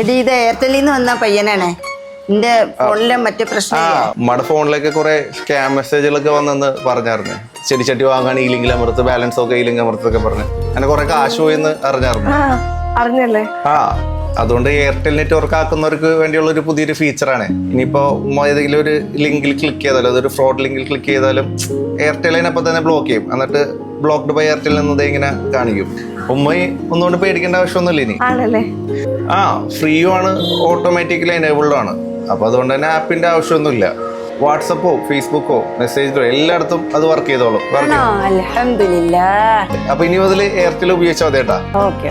എടി ഇത് എയർടെലിൽ നിന്ന് വന്ന പയ്യനാണ്. എന്റെ ഫോണിലെ മറ്റു ആ പ്രശ്നം നമ്മുടെ ഫോണിലേക്ക് കുറെ സ്കാം മെസ്സേജുകളൊക്കെ വന്നെന്ന് പറഞ്ഞായിരുന്നു. ചെടിച്ചട്ടി വാങ്ങാൻ ഈ ലിങ്കിൽ അമർത്ത് ബാലൻസ് ഒക്കെ ഇല്ലെങ്കിൽ അമൃത്ത് ഒക്കെ പറഞ്ഞു. അങ്ങനെ കുറെ കാശ് പോയെന്ന് അറിഞ്ഞായിരുന്നു. അറിഞ്ഞല്ലേ? ആ അതുകൊണ്ട് എയർടെൽ നെറ്റ്വർക്ക് ആക്കുന്നവർക്ക് വേണ്ടിയുള്ള ഒരു പുതിയൊരു ഫീച്ചറാണ് ഇനിയിപ്പോ ഉമ്മ ഏതെങ്കിലും ഒരു ലിങ്കിൽ ക്ലിക്ക് ചെയ്താലും അതൊരു ഫ്രോഡ് ലിങ്കിൽ ക്ലിക്ക് ചെയ്താലും എയർടെൽ അതിനപ്പം തന്നെ ബ്ലോക്ക് ചെയ്യും. എന്നിട്ട് ബ്ലോക്ക്ഡ് ബൈ എയർടെൽ എന്നത് ഇങ്ങനെ കാണിക്കും. ഉമ്മ ഒന്നുകൊണ്ട് പേടിക്കേണ്ട ആവശ്യമൊന്നുമില്ല ഇനി. ആണല്ലേ? ആ ഫ്രീയും ആണ് ഓട്ടോമാറ്റിക്കലി എനേബിൾഡ് ആണ്. അപ്പൊ അതുകൊണ്ട് തന്നെ ആപ്പിന്റെ ആവശ്യമൊന്നുമില്ല. വാട്സപ്പോ ഫേസ്ബുക്കോ മെസ്സേജിലോ എല്ലായിടത്തും അത് വർക്ക് ചെയ്തോളൂ. അപ്പൊ ഇനി മുതൽ എയർടെൽ ഉപയോഗിച്ചാൽ മതി കേട്ടാ ഓക്കെ.